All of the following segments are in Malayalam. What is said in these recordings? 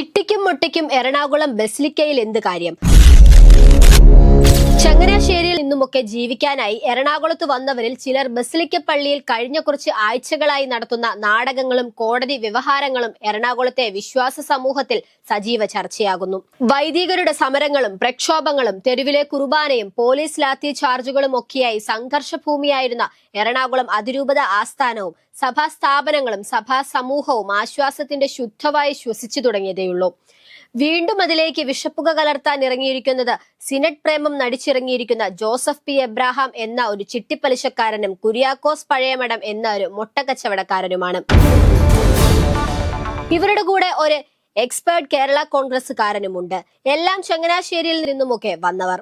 ചിട്ടിക്കും മുട്ടയ്ക്കും എറണാകുളം ബസിലിക്കയിൽ എന്ത് കാര്യം? ചങ്ങനാശ്ശേരിയിൽ നിന്നുമൊക്കെ ജീവിക്കാനായി എറണാകുളത്ത് വന്നവരിൽ ചിലർ ബസിലിക്കപ്പള്ളിയിൽ കഴിഞ്ഞ കുറച്ച് ആഴ്ചകളായി നടത്തുന്ന നാടകങ്ങളും കോടതി വ്യവഹാരങ്ങളും എറണാകുളത്തെ വിശ്വാസ സമൂഹത്തിൽ സജീവ ചർച്ചയാകുന്നു. വൈദികരുടെ സമരങ്ങളും പ്രക്ഷോഭങ്ങളും തെരുവിലെ കുർബാനയും പോലീസ് ലാത്തി ചാർജുകളും ഒക്കെയായി സംഘർഷഭൂമിയായിരുന്ന എറണാകുളം അതിരൂപത ആസ്ഥാനവും സഭാ സ്ഥാപനങ്ങളും സഭാ സമൂഹവും ആശ്വാസത്തിന്റെ ശുദ്ധമായി ശ്വസിച്ചു തുടങ്ങിയതേയുള്ളൂ. വീണ്ടും അതിലേക്ക് വിഷപ്പുക കലർത്താൻ ഇറങ്ങിയിരിക്കുന്നത് സിനറ്റ് പ്രേമം നടിച്ചിറങ്ങിയിരിക്കുന്ന ജോസഫ് പി എബ്രാഹാം എന്ന ഒരു ചിട്ടിപ്പലിശക്കാരനും കുര്യാക്കോസ് പഴയമടം എന്ന ഒരു മുട്ടക്കച്ചവടക്കാരനുമാണ്. ഇവരുടെ കൂടെ ഒരു എക്സ്പേർട്ട് കേരള കോൺഗ്രസ്സുകാരനുമുണ്ട്. എല്ലാം ചങ്ങനാശ്ശേരിയിൽ നിന്നുമൊക്കെ വന്നവർ.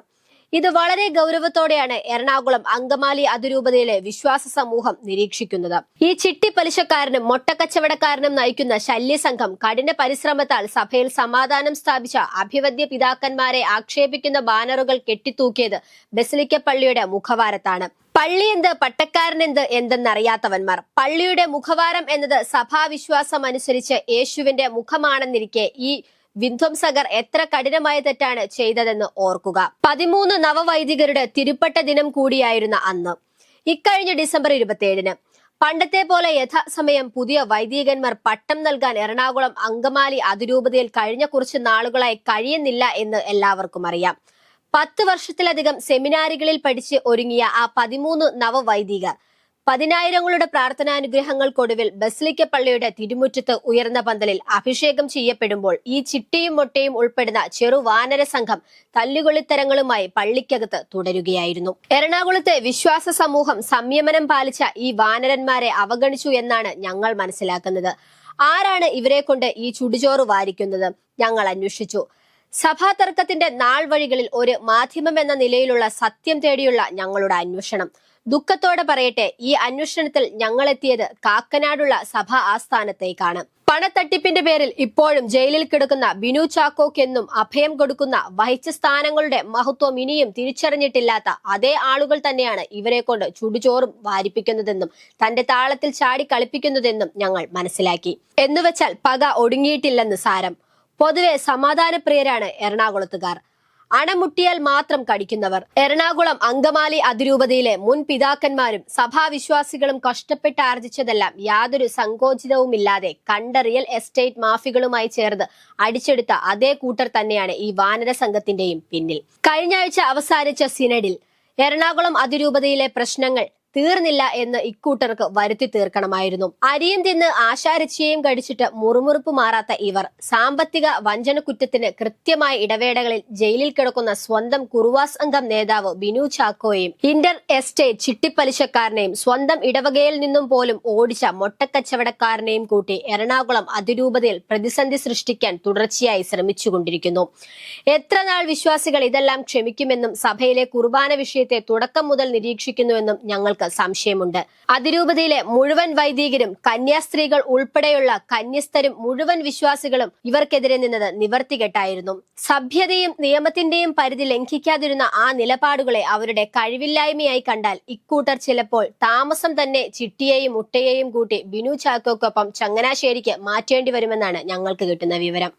ഇത് വളരെ ഗൗരവത്തോടെയാണ് എറണാകുളം അങ്കമാലി അതിരൂപതയിലെ വിശ്വാസ സമൂഹം നിരീക്ഷിക്കുന്നത്. ഈ ചിട്ടി പലിശക്കാരനും മൊട്ടക്കച്ചവടക്കാരനും നയിക്കുന്ന ശല്യസംഘം കഠിന പരിശ്രമത്താൽ സഭയിൽ സമാധാനം സ്ഥാപിച്ച അഭിവദ്യ പിതാക്കന്മാരെ ആക്ഷേപിക്കുന്ന ബാനറുകൾ കെട്ടിത്തൂക്കിയത് ബസിലിക്ക പള്ളിയുടെ മുഖവാരത്താണ്. പള്ളി എന്ത് പട്ടക്കാരനെന്ത് എന്തെന്നറിയാത്തവന്മാർ. പള്ളിയുടെ മുഖവാരം എന്നത് സഭാവിശ്വാസം അനുസരിച്ച് യേശുവിന്റെ മുഖമാണെന്നിരിക്കെ ഈ വിധ്വംസകർ എത്ര കഠിനമായ തെറ്റാണ് ചെയ്തതെന്ന് ഓർക്കുക. പതിമൂന്ന് നവവൈദികരുടെ തിരുപ്പട്ട ദിനം കൂടിയായിരുന്ന അന്ന്. ഇക്കഴിഞ്ഞ ഡിസംബർ ഇരുപത്തിയേഴിന്. പണ്ടത്തെ പോലെ യഥാസമയം പുതിയ വൈദികന്മാർ പട്ടം നൽകാൻ എറണാകുളം അങ്കമാലി അതിരൂപതയിൽ കഴിഞ്ഞ കുറച്ച് നാളുകളായി കഴിയുന്നില്ല എന്ന് എല്ലാവർക്കും അറിയാം. പത്ത് വർഷത്തിലധികം സെമിനാറുകളിൽ പഠിച്ച് ഒരുങ്ങിയ ആ പതിമൂന്ന് നവവൈദികർ പതിനായിരങ്ങളുടെ പ്രാർത്ഥനാനുഗ്രഹങ്ങൾക്കൊടുവിൽ ബസ്ലിക്ക പള്ളിയുടെ തിരുമുറ്റത്ത് ഉയർന്ന പന്തലിൽ അഭിഷേകം ചെയ്യപ്പെടുമ്പോൾ ഈ ചിട്ടിയും മൊട്ടയും ഉൾപ്പെടുന്ന ചെറു വാനര സംഘം തല്ലുകൊളിത്തരങ്ങളുമായി പള്ളിക്കകത്ത് തുടരുകയായിരുന്നു. എറണാകുളത്തെ വിശ്വാസ സമൂഹം സംയമനം പാലിച്ച ഈ വാനരന്മാരെ അവഗണിച്ചു എന്നാണ് ഞങ്ങൾ മനസ്സിലാക്കുന്നത്. ആരാണ് ഇവരെ കൊണ്ട് ഈ ചുടുചോറ് വാരിക്കുന്നത്? ഞങ്ങൾ അന്വേഷിച്ചു. സഭാ തർക്കത്തിന്റെ നാൾ വഴികളിൽ ഒരു മാധ്യമം എന്ന നിലയിലുള്ള സത്യം തേടിയുള്ള ഞങ്ങളുടെ അന്വേഷണം. ദുഃഖത്തോടെ പറയട്ടെ ഈ അന്വേഷണത്തിൽ ഞങ്ങളെത്തിയത് കാക്കനാടുള്ള സഭാ ആസ്ഥാനത്തേക്കാണ്. പണത്തട്ടിപ്പിന്റെ പേരിൽ ഇപ്പോഴും ജയിലിൽ കിടക്കുന്ന ബിനു ചാക്കോക്കെന്നും അഭയം കൊടുക്കുന്ന വഹിച്ച സ്ഥാനങ്ങളുടെ മഹത്വം ഇനിയും തിരിച്ചറിഞ്ഞിട്ടില്ലാത്ത അതേ ആളുകൾ തന്നെയാണ് ഇവരെ കൊണ്ട് ചുടുചോറും വാരിപ്പിക്കുന്നതെന്നും തന്റെ താളത്തിൽ ചാടി കളിപ്പിക്കുന്നതെന്നും ഞങ്ങൾ മനസ്സിലാക്കി. എന്നുവെച്ചാൽ പക ഒടുങ്ങിയിട്ടില്ലെന്ന് സാരം. പൊതുവെ സമാധാനപ്രിയരാണ് എറണാകുളത്തുകാർ. അണമുട്ടിയാൽ മാത്രം കടിക്കുന്നവർ. എറണാകുളം അങ്കമാലി അതിരൂപതയിലെ മുൻ പിതാക്കന്മാരും സഭാവിശ്വാസികളും കഷ്ടപ്പെട്ട് ആർജിച്ചതെല്ലാം യാതൊരു സങ്കോചിതവുമില്ലാതെ കണ്ട റിയൽ എസ്റ്റേറ്റ് മാഫികളുമായി ചേർന്ന് അടിച്ചെടുത്ത അതേ കൂട്ടർ തന്നെയാണ് ഈ വാനര സംഘത്തിന്റെയും പിന്നിൽ. കഴിഞ്ഞ ആഴ്ച അവസാനിച്ച സിനഡിൽ എറണാകുളം അതിരൂപതയിലെ പ്രശ്നങ്ങൾ തീർന്നില്ല എന്ന് ഇക്കൂട്ടർക്ക് വരുത്തി തീർക്കണമായിരുന്നു. അരിയും തിന്ന് ആശാരച്ചിയെയും കടിച്ചിട്ട് മുറുമുറുപ്പ് മാറാത്ത ഇവർ സാമ്പത്തിക വഞ്ചന കുറ്റത്തിന് കൃത്യമായ ഇടവേളകളിൽ ജയിലിൽ കിടക്കുന്ന സ്വന്തം കുറുവാസ് അംഗം നേതാവ് ബിനു ചാക്കോയെയും ഇന്റർ എസ്റ്റേറ്റ് ചിട്ടിപ്പലിശക്കാരനെയും സ്വന്തം ഇടവകയിൽ നിന്നും പോലും ഓടിച്ച മൊട്ടക്കച്ചവടക്കാരനെയും കൂട്ടി എറണാകുളം അതിരൂപതയിൽ പ്രതിസന്ധി സൃഷ്ടിക്കാൻ തുടർച്ചയായി ശ്രമിച്ചുകൊണ്ടിരിക്കുന്നു. എത്ര നാൾ വിശ്വാസികൾ ഇതെല്ലാം ക്ഷമിക്കുമെന്നും സഭയിലെ കുർബാന വിഷയത്തെ തുടക്കം മുതൽ നിരീക്ഷിക്കുന്നുവെന്നും ഞങ്ങൾക്ക് സംശയമുണ്ട്. അതിരൂപതയിലെ മുഴുവൻ വൈദികരും കന്യാസ്ത്രീകൾ ഉൾപ്പെടെയുള്ള കന്യസ്ഥരും മുഴുവൻ വിശ്വാസികളും ഇവർക്കെതിരെ നിന്നത് നിവർത്തികെട്ടായിരുന്നു. സഭ്യതയും നിയമത്തിന്റെയും പരിധി ലംഘിക്കാതിരുന്ന ആ നിലപാടുകളെ അവരുടെ കഴിവില്ലായ്മയായി കണ്ടാൽ ഇക്കൂട്ടർ ചിലപ്പോൾ താമസം തന്നെ ചിട്ടിയെയും മുട്ടയെയും കൂട്ടി ബിനു ചാക്കോക്കൊപ്പം ചങ്ങനാശ്ശേരിക്ക് മാറ്റേണ്ടി വരുമെന്നാണ് ഞങ്ങൾക്ക് കിട്ടുന്ന വിവരം.